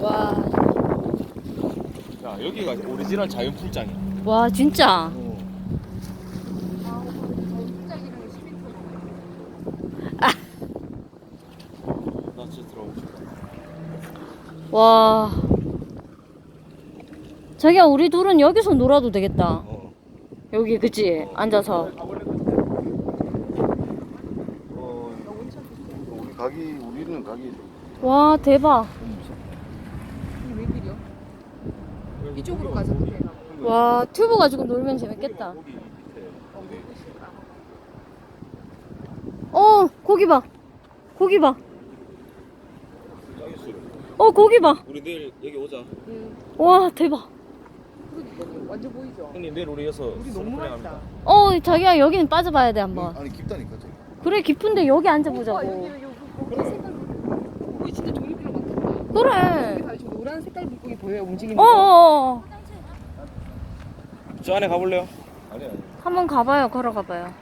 와, 야 여기가 오리지널 자연 풀장이야. 와 진짜. 나 진짜 들어가고 싶다. 와. 자기야 우리 둘은 여기서 놀아도 되겠다. 어. 여기 그치? 앉아서. 가기 우리는 가기 와 대박. 왜 길이요? 이쪽으로 가셔도 되나? 와 튜브 가지고 놀면 재밌겠다. 어 고기 봐. 고기 봐. 어 고기 봐. 우리 내일 여기 오자. 응. 와 대박. 완전 보이죠? 형님 내일 우리 여기서 우리 너무 맛있다. 어 자기야 여기는 빠져봐야 돼 한번. 아니 깊다니까 저기. 그래 깊은데 여기 앉아보자고. 여기 여기 거기 색깔 여기 진짜 종이비로 여기 그래. 다 지금 노란 색깔 물고기 보여요 움직이는 어, 거. 어, 어. 저 안에 가볼래요? 아니 아니. 한번 가봐요. 걸어가봐요.